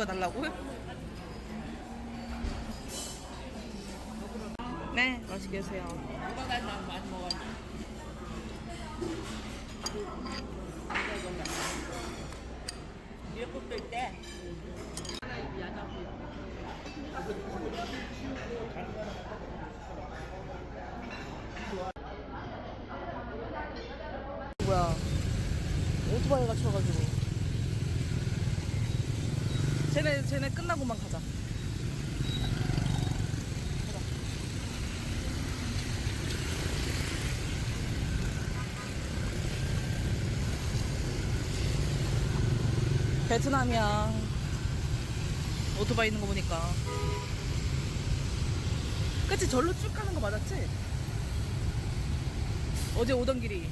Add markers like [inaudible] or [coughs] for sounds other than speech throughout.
찍어달라고요? 네 맛있게 드세요 누가 가서 많이 먹었니? 미역국도 있대. 뭐야 오토바이가 쳐가지고 쟤네 쟤네 끝나고만 가자. 베트남이야. 오토바이 있는 거 보니까. 그치? 절로 쭉 가는 거 맞았지? 어제 오던 길이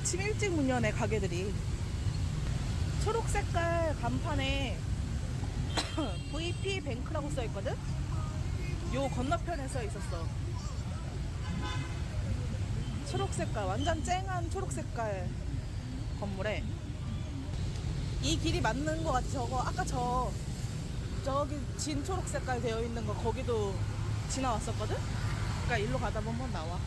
아침 일찍 문 여네 가게들이 초록 색깔 간판에 [coughs] VP 뱅크라고 써 있거든. 요 건너편에 써 있었어. 초록 색깔 완전 쨍한 초록 색깔 건물에 이 길이 맞는 거 같아. 저거 아까 저 저기 진 초록 색깔 되어 있는 거 거기도 지나왔었거든. 그러니까 일로 가다 보면 나와.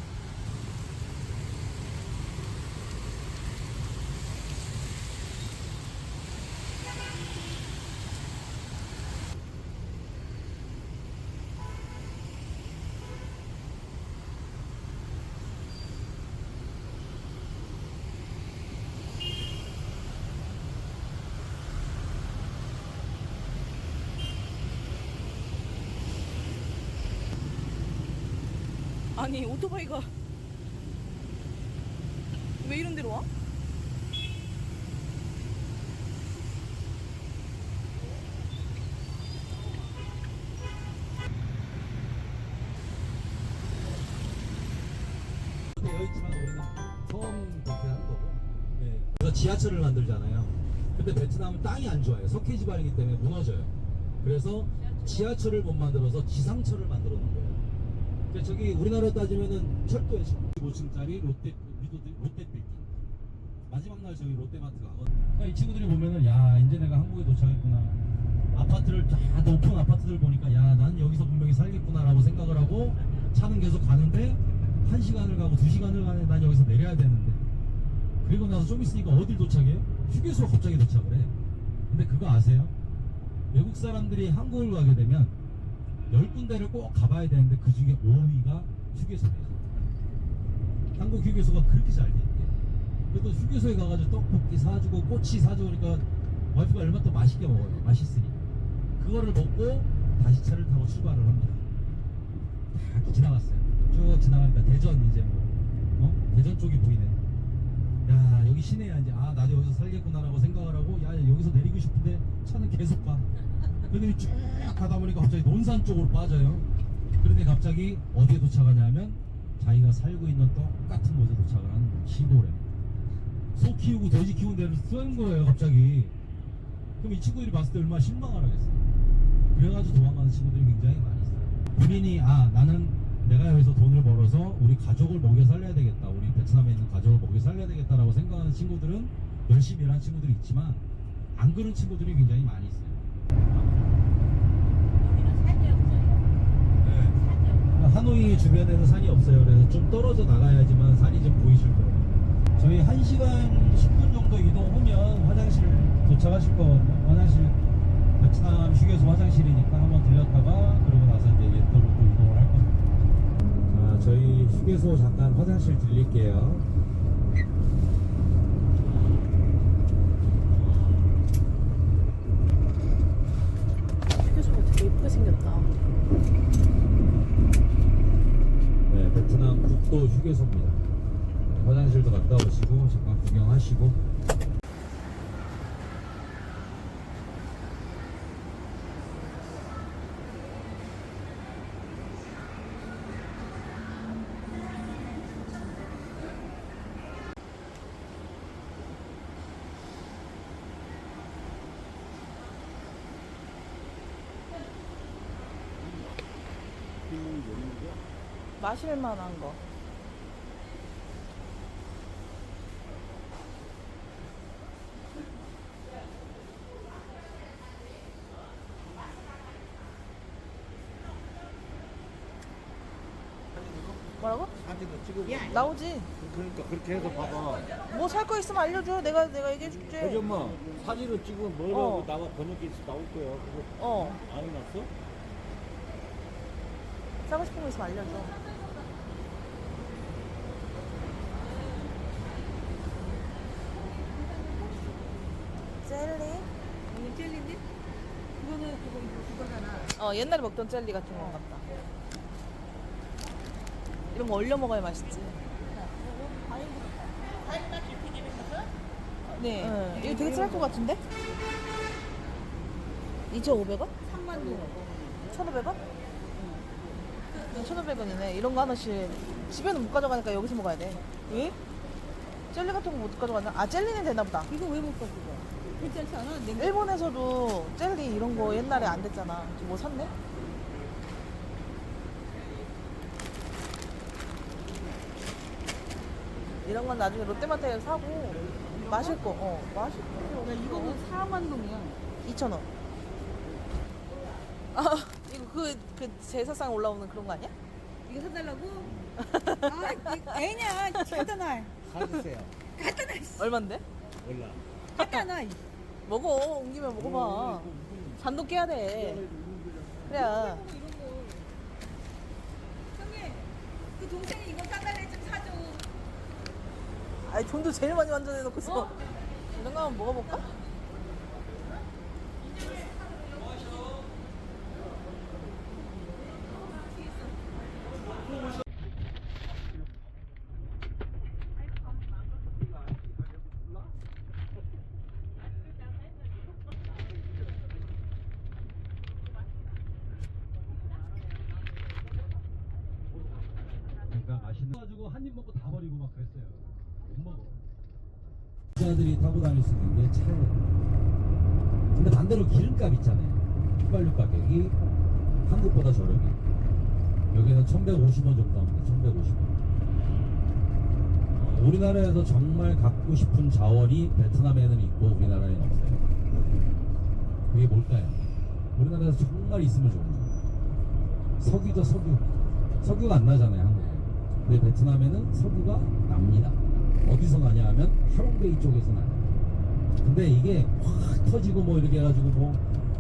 아니 오토바이가 왜 이런 데로 와? 네. 지하철을 만들잖아요. 근데 베트남은 땅이 안 좋아요. 석회 지발이기 때문에 무너져요. 그래서 지하철을 못 만들어서 지상철을 만들어 놓은 거예요. 그러니까 저기 우리나라로 따지면은 철도에 15층짜리 롯데 리도 롯데 빌딩. 마지막 날 저기 롯데마트 가거든. 그러니까 이 친구들이 보면은 야 이제 내가 한국에 도착했구나. 아파트를 다 높은 아파트들 보니까 야 난 여기서 분명히 살겠구나라고 생각을 하고 차는 계속 가는데 한 시간을 가고 두 시간을 가는데 난 여기서 내려야 되는데 그리고 나서 좀 있으니까 어딜 도착해요? 휴게소로 갑자기 도착을 해. 근데 그거 아세요? 외국 사람들이 한국을 가게 되면 열 군데를 꼭 가봐야 되는데 그 중에 5위가 휴게소예요. 한국 휴게소가 그렇게 잘 돼 있대. 그래도 휴게소에 가가지고 떡볶이 사주고 꼬치 사주고 그러니까 와이프가 얼마나 또 맛있게 먹어요. 맛있으니까. 그거를 먹고 다시 차를 타고 출발을 합니다. 다 지나갔어요. 쭉 지나가니까 대전 이제 뭐, 어? 대전 쪽이 보이네. 야, 여기 시내야 이제, 아, 나도 여기서 살겠구나라고 생각을 하고, 야, 여기서 내리고 싶은데 차는 계속 가. 그러더니 쭉 가다 보니까 갑자기 논산 쪽으로 빠져요. 그런데 갑자기 어디에 도착하냐면, 자기가 살고 있는 똑같은 곳에 도착을 하는. 시골에. 소 키우고 돼지 키우는 데를 쓰는 거예요, 갑자기. 그럼 이 친구들이 봤을 때 얼마나 실망을 하겠어요. 그래가지고 도망가는 친구들이 굉장히 많이 있어요. 본인이 아 나는 내가 여기서 돈을 벌어서 우리 가족을 먹여 살려야 되겠다. 우리 베트남에 있는 가족을 먹여 살려야 되겠다라고 생각하는 친구들은 열심히 일하는 친구들이 있지만 안 그런 친구들이 굉장히 많이 있어요. 없어. 하노이 주변에는 산이 없어요. 그래서 좀 떨어져 나가야지만 산이 좀 보이실 거예요. 저희 1시간 10분 정도 이동하면 화장실 도착하실 거거든요. 화장실 베트남 휴게소 화장실이니까 한번 들렸다가 그러고 나서 이제 옛도로 또 이동을 할 겁니다. 자, 저희 휴게소 잠깐 화장실 들릴게요. 또 휴게소입니다. 화장실도 갔다 오시고 잠깐 구경하시고 마실 만한 거. 나오지. 그러니까 그렇게 해서 봐봐. 뭐 살 거 있으면 알려줘. 내가 내가 얘기해 줄게. 저기 엄마 사진을 찍으면 뭐라고 어. 나와 번역기 나올 거야. 그거 어. 안 해놨어? 사고 싶은 거 있으면 알려줘. 젤리? 이거 젤리인데? 그거는 그거 이거 그거잖아. 어 옛날에 먹던 젤리 같은 거 같다. 거 얼려 먹어야 맛있지. 네. 응. 이거 되게 쌀것 같은데? 2,500원? 3만 원. 1,500원? 1,500원이네. 이런 거 하나씩 집에는 못 가져가니까 여기서 먹어야 돼. 왜? 젤리 같은 거 못 가져가나? 아 젤리는 되나 보다. 이거 왜못 갖고 가? 괜찮지 않아? 냉 일본에서도 젤리 이런 거 옛날에 안 됐잖아. 뭐 샀네? 이런 건 나중에 롯데마트에서 사고 마실 거, 어, 마실 거. 야, 이거는 4만 동이야. 2,000원. 아, [laughs] 이거 그, 그 제사상 올라오는 그런 거 아니야? 이거 사달라고? 아, 이- 애냐? 갖다 놔. 사주세요. 갖다 놔. 얼만데? 몰라. 갖다 놔. 먹어. 옮기면 먹어봐. 잔도 깨야 돼. 그래야. 이런 거. 형님, 그 동생이. 아니, 돈도 제일 많이 완전해놓고서. 이런 거 한번 먹어볼까? 그러니까 맛있는 가지고 한 입 먹고 다 버리고 막 그랬어요. 못 먹어. 타고 다닐 수 있는 게 차예요. 근데 반대로 기름값 있잖아요. 휘발유 가격이 한국보다 저렴해. 여기는 1,150원 정도 합니다. 1,150원. 어, 우리나라에서 정말 갖고 싶은 자원이 베트남에는 있고 우리나라에는 없어요. 그게 뭘까요? 우리나라에서 정말 있으면 좋은 거. 석유죠 석유. 석유가 안 나잖아요 한국에. 근데 베트남에는 석유가 납니다. 어디서 나냐 하면 하롱베이 쪽에서 나요. 근데 이게 확 터지고 뭐 이렇게 해가지고 뭐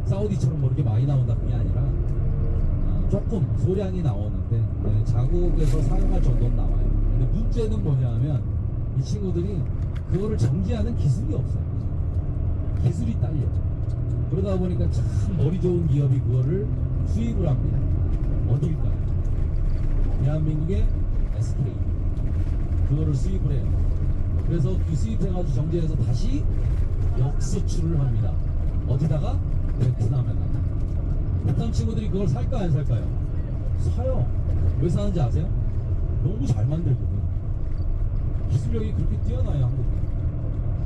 사우디처럼 뭐 이렇게 많이 나온다 그게 아니라 어, 조금 소량이 나오는데 네, 자국에서 사용할 정도는 나와요. 근데 문제는 뭐냐 하면 이 친구들이 그거를 정지하는 기술이 없어요. 기술이 딸려. 그러다 보니까 참 머리 좋은 기업이 그거를 수입을 합니다. 어딜까요? 대한민국의 SK 그거를 수입을 해요. 그래서 그 수입해가지고 정제해서 다시 역수출을 합니다. 어디다가 베트남에다가. 베트남 친구들이 그걸 살까 안 살까요? 사요. 왜 사는지 아세요? 너무 잘 만들거든. 기술력이 그렇게 뛰어나요 한국이.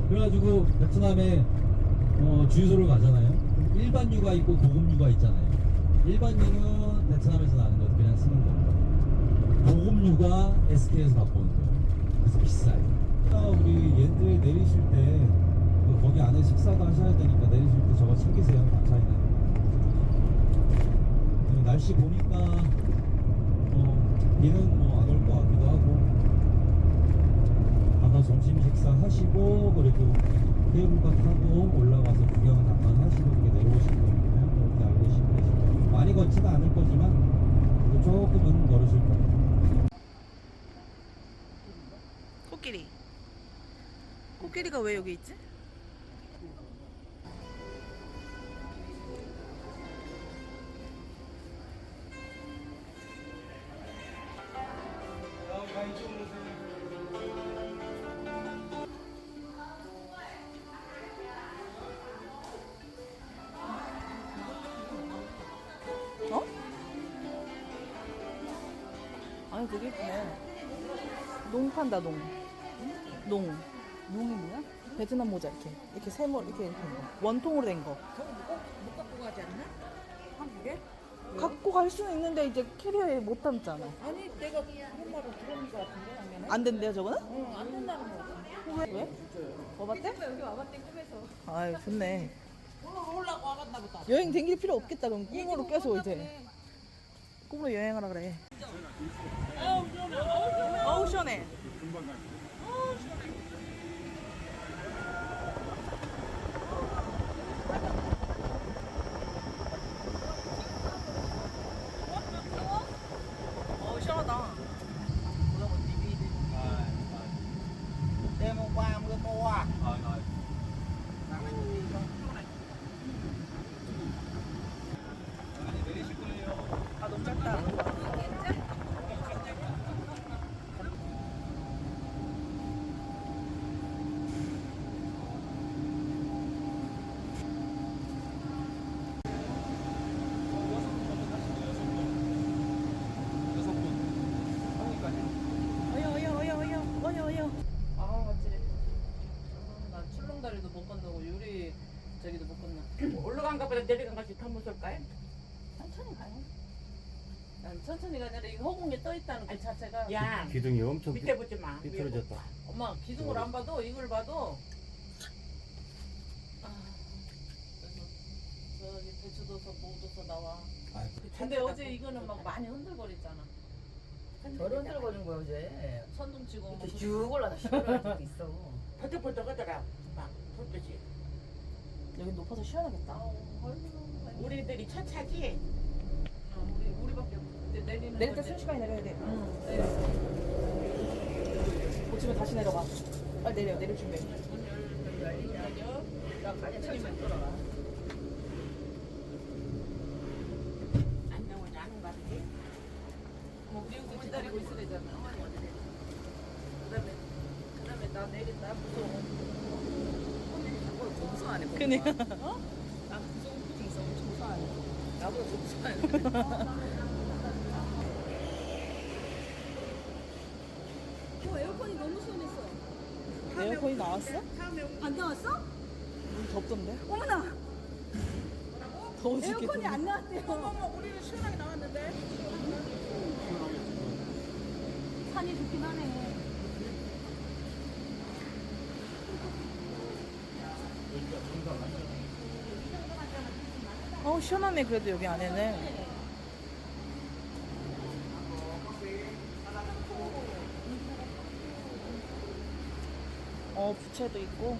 그래가지고 베트남에 어, 주유소를 가잖아요. 그럼 일반 유가 있고 고급 유가 있잖아요. 일반 유는 베트남에서 나는 거 그냥 쓰는 거고 고급 유가 SK에서 갖고 오는 거예요. 그래서 비싸요. 아, 우리 옌드에 내리실 때그 거기 안에 식사도 하셔야 되니까 내리실 때 저거 챙기세요. 반차이는. 네, 날씨 보니까 어, 비는 뭐 안 올 것 같기도 하고 가서 점심 식사 하시고 그리고 케이블카 타고 올라가서 구경 잠깐 하시고 이렇게 내려오실 거니까요. 그렇게 알고 계시면 되시고 많이 걷지는 않을 거지만 조금은 걸으실 거예요. 코끼리. 코끼리가 왜 여기 있지? 아니 되게 예쁘네. 농 판다 농. 농. 농이 뭐야? 베트남 모자 이렇게 이렇게 세모 이렇게 된 거. 원통으로 된 거. 저거 못, 못 갖고 가지 않나? 한국에? 갖고 갈 수는 있는데 이제 캐리어에 못 담잖아. 아니 내가 말을 들은 거 같은데 하면은 안 된대요, 저거는? 응안 된다는 거 왜? 왜? 와봤대? 여기 와봤대 꿈에서 아유, 좋네. 올라고 와봤나 보다 여행 댕길 필요 없겠다, 그럼 꿈으로 깨서 이제. 꿈으로 여행하라 그래. 어우, 시원해. 어우, 시원하다. Đêm hôm qua mưa to à? 아, 너무 짧다. 어여, 어여, 어여, 어여, 어여, 어여. 아 맞지. 나 출렁다리도 못 건너고 유리 저기도 못 건너. 것보다 내려간 것이 더 무서울까요? 천천히 가요. 난 천천히 가냐 이 허공에 떠 있다는 그 자체가. 야, 기둥이 엄청 삐, 밑에 보지 마. 삐뚤어졌다. 엄마 기둥을 안 봐도 이걸 봐도. 아 그래서 저기 배추도서 뭐도서 나와. 아이, 근데 어제 이거는 막 많이 흔들거리잖아. 덜 흔들거리는 거야 어제 천둥 치고 뭐 이렇게 쭉 올라가 시끄러운 적도 있어 [laughs] 퍼덕퍼덕 하더라. 막, 솔듯이. 여기 높아서 시원하겠다. 우리들이 차 차지? 어, 우리 우리밖에 없는데 내리는 내릴 때. 순식간에 내려야 돼. 응, 내려. 고치면 다시 내려가. 빨리 내려, 내릴 준비. 안 나오지 않은 것 같아. 뭐 우리 기다리고 있어야 되잖아. 그다음에 그다음에 나 내린다 무서워. 나보다 무서워하네. 그니까. 나 표정 있어. 엄청 무서워하네. 나보다 더. 어 에어컨이 너무 시원했어 에어컨이 나왔어? 안 나왔어? 음, 덥던데? 어머나 더워 죽겠던데. 에어컨이 안 나왔대요 어머, 우리는 시원하게 나왔는데? 산이 좋긴 하네 어우, 시원하네, 그래도 여기 안에는. 어, 부채도 있고.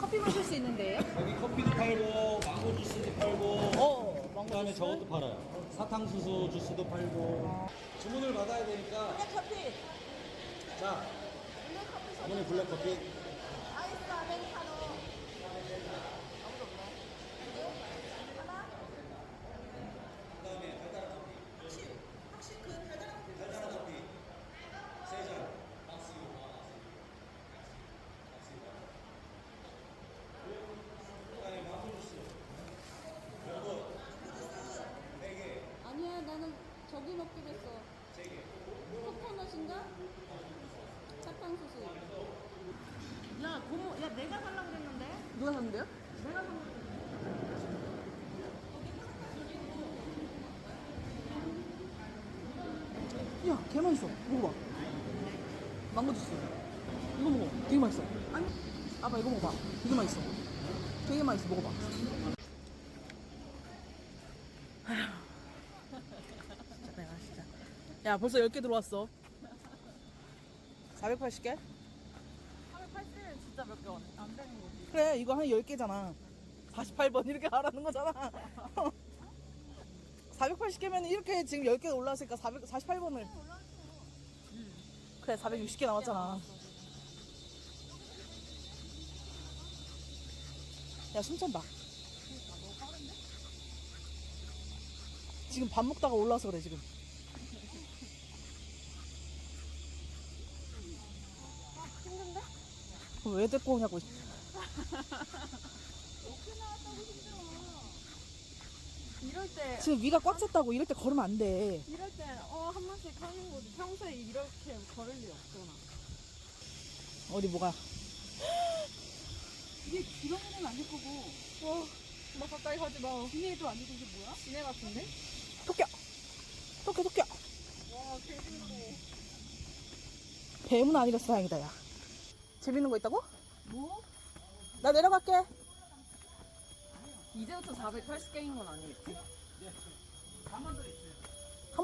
커피 마실 수 있는데요? 여기 커피도 팔고 망고 주스도 팔고 어, 망고 그다음에 주스? 저것도 팔아요. 사탕수수 주스도 팔고 주문을 받아야 되니까 커피. 자 어머니 블랙 커피. 아니야 나는 저기 먹기로 했어 코코넛인가? 사탕수수 야 고모 야 내가 살라고 그랬는데 누가 샀는데요? 야, 개 맛있어. 먹어봐. 망고 주스. 이거 먹어. 되게 맛있어. 아니, 아빠 이거 먹어봐. 되게 맛있어. 되게 맛있어. 먹어봐. 아휴. 진짜 내가 진짜. 야, 벌써 10개 들어왔어. 480개? 880은 진짜 몇 개 안 되는 거지. 그래 이거 한 10개잖아 48번 이렇게 하라는 거잖아 [laughs] 480개면 이렇게 지금 10개 올라왔으니까 400, 48번을 그래 460개 남았잖아 야 숨찬다 지금 밥 먹다가 올라와서 그래 지금 힘든데? 왜 데리고 오냐고 이럴 때 지금 위가 꽉 찼다고 이럴 때 걸으면 안 돼. 이럴 때 어한 번씩 하는 거지 평소에 이렇게 걸을 일 없잖아 어디 뭐가? [gasps] 이게 지렁이는 아닐 거고 와, 막 가까이 가지 마. 지네도 아니고 이게 뭐야? 시내 같은데? 토끼! 토끼, 토끼! 와 개신고. 뱀은 아니라서 다행이다, 야. 재밌는 거 있다고? 뭐? 나 내려갈게. 이제부터 480개인 건 아니겠지? 한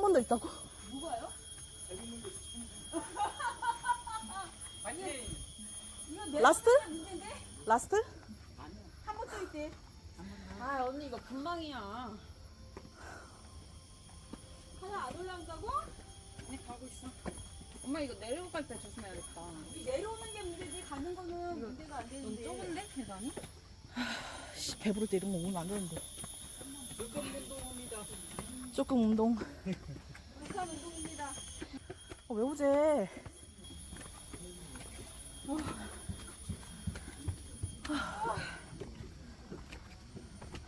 번 더 있다고? 내 라스트? 라스트? 한 번 더 있대 아 언니 이거 금방이야. 하나 안 올라온다고? 네 가고 있어. 엄마 이거 내려갈 때 조심해야겠다. 이 내려오는 게 문제지 가는 거는 문제가 안넌 되는데 좁은데 계단이? 씨, 배부를 때 이런 거 오면 안 되는데. 조금 운동. 북 [laughs] 한 운동입니다 어, 왜 오재?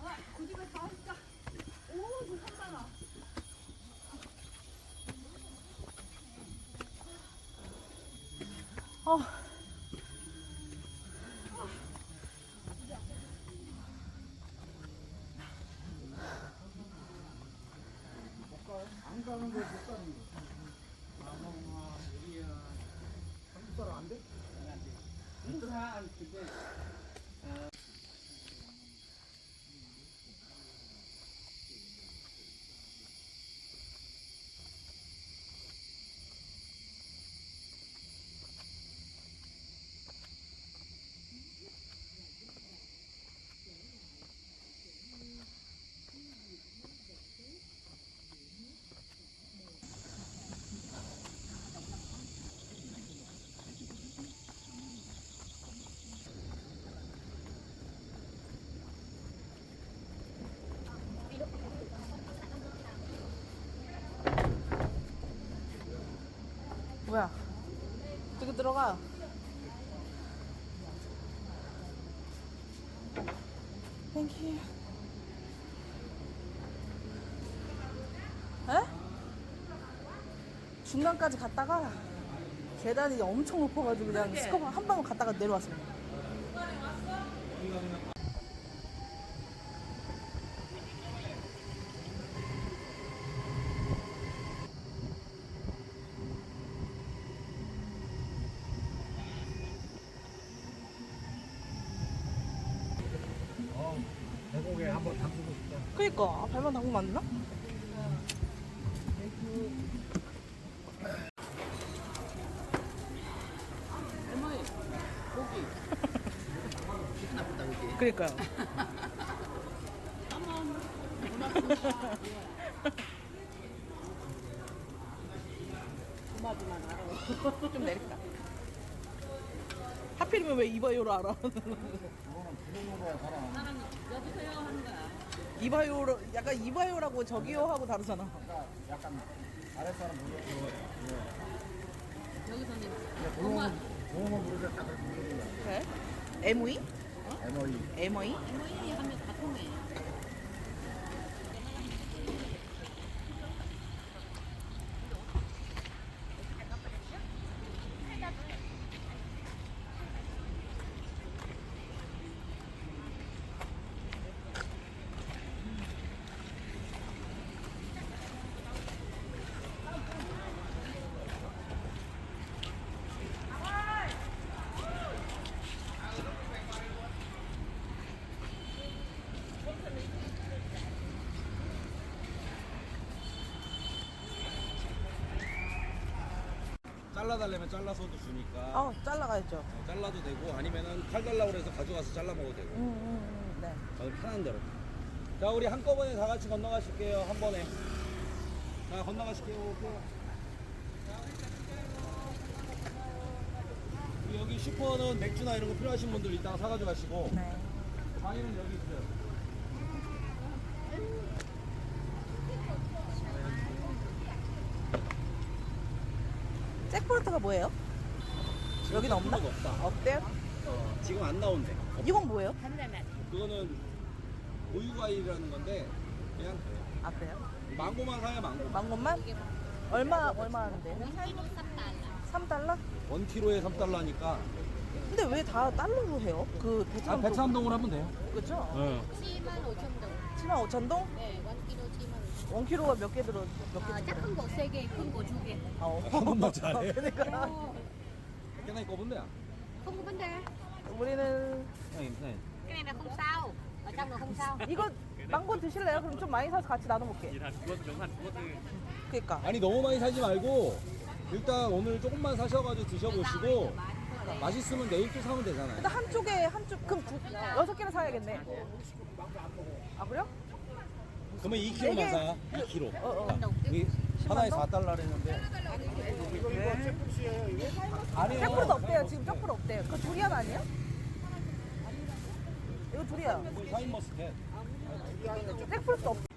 아, 그 집에 다 왔다 오 좋다 어. 뭐야? 저기 들어가. 땡큐. 에? 중간까지 갔다가 계단이 엄청 높아가지고 그냥 스커버 한 방울 갔다가 내려왔어요. 계곡에 한번 담그고 싶다. 그니까 아, 발만 안 되나? 그니까요. 좀 내릴까? 하필이면 왜 이바요를 알아? [laughs] 이바요로 약간 이바요라고 저기요 하고 다르잖아. 약간 아랫사람 여기서는 모르게 다들 모르는 거야. 그래? MOE? MOE. MOE? MOE 하면 다 통해. 잘라달라면 잘라서도 주니까 어, 잘라가야죠. 어, 잘라도 되고 아니면은 칼 달라고 그래서 가져가서 잘라 먹어도 되고 응, 응, 응, 네. 어, 편한 대로 자 우리 한꺼번에 다 같이 건너가실게요 한 번에 자 건너가실게요. 우리 여기 슈퍼는 맥주나 이런 거 필요하신 분들 이따가 사가지고 가시고 네. 장인은 여기 있어요 잭프루트가 뭐예요? 여기는 없나? 없다. 없대요? 어, 지금 안 나온대 이건 뭐예요? 그거는 고유과일이라는 건데 그냥 아, 그래요? 망고만 사요 망고 망고만? 얼마, 얼마 하는데요? 3달러? 3달러? 원 킬로에 3 달러니까 근데 왜 다 달러로 해요? 그 아, 베트남 베트남동으로 하면 돼요. 그죠? 네. 7만 5천 동? 네, 1kg 7만 원. 1kg가 몇 개 들어? 몇개 아? 작은 거 3개, 큰거 2개. 어. 한국말 잘해. [laughs] 그러니까 cái này có vấn đề à? Không có vấn đề. 우리는 này này Cái này là không sao. Ở trong là không sao. 이거 망고 드실래요? 그럼 좀 많이 사서 같이 나눠 먹게. 그러니까. 아니 너무 많이 사지 말고 일단 오늘 조금만 사셔가지고 드셔보시고 맛있으면 내일 또 사면 되잖아요. 근데 한쪽에 한쪽 그럼 두, 여섯 개나 사야겠네. 아 그래요? 그러면 네 2kg만 개. 사. 2kg. 어 어. 이 하나에 4달러 했는데. 아니에요. 짝프루도 없대요. 지금 짝프루 없대요. 그거 두리안 아니에요? 이거 두리안. 샤인머스켓. 짝프루도 없.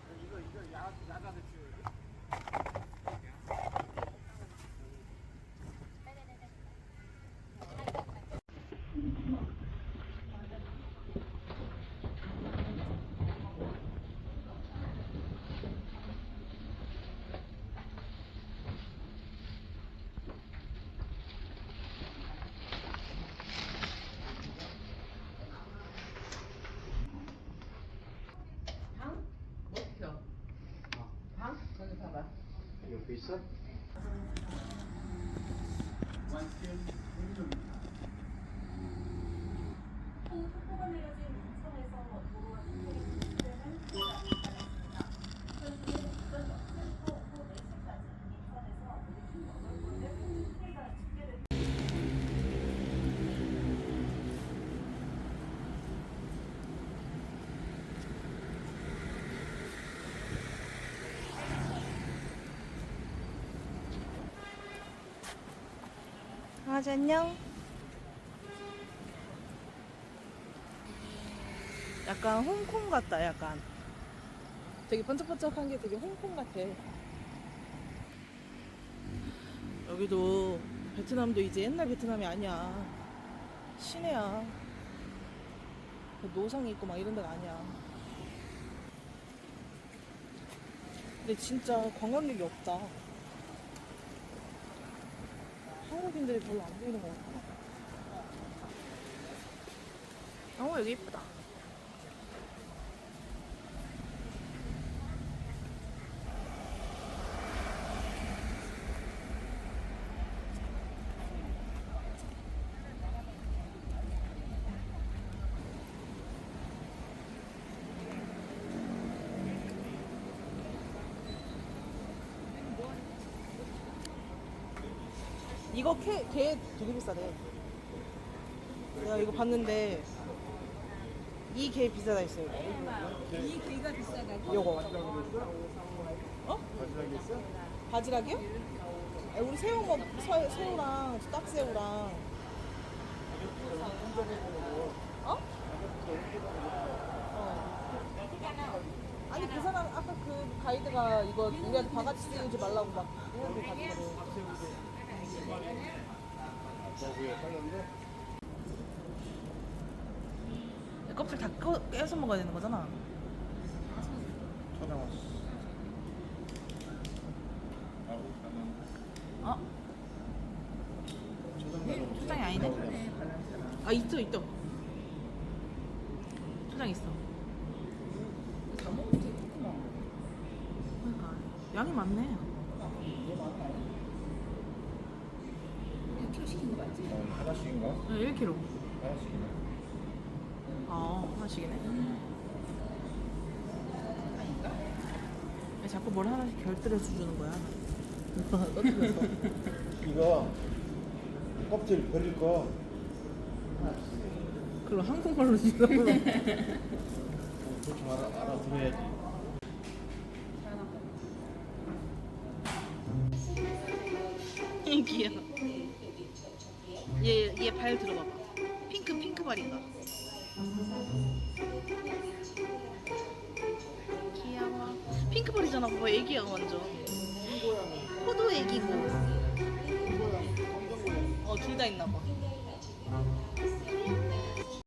Lisa? 아지 안녕. 약간 홍콩 같다. 약간. 되게 번쩍번쩍한 게 되게 홍콩 같아. 여기도 베트남도 이제 옛날 베트남이 아니야. 시내야. 그 노상이 있고 막 이런 데가 아니야. 근데 진짜 관광객이 없다. 한국인들이 별로 안 보이는 것 같아. 어, 여기 이쁘다. 이거 개, 개 되게 비싸대. 내가 이거 봤는데 이 개 비싸다 했어요. 이 개가 비싸다. 요거. 어? 바지락이요? 아, 우리 새우 먹 새, 새우랑 딱새우랑. 어? 어. 아니 그 사람 아까 그 가이드가 이거 우리한테 바가지 씌우지 말라고 막 이렇게 가지고. 껍질 다 꺼, 깨서 먹어야 되는 거잖아. 어? 초장이 아니네? 아 있어 있어. 초장 있어. 그러니까 양이 많네. 하나씩인가? 네, 1kg. 하나씩이네. 아, 하나씩이네. 왜 자꾸 뭘 하나씩 결들여서 주는 거야? [laughs] 이거 껍질 버릴 거 그럼 한국말로 주라고. 대충 알아, 알아들어야지 애기야, 완전. 포도 애기고. 어, 둘 다 있나 봐.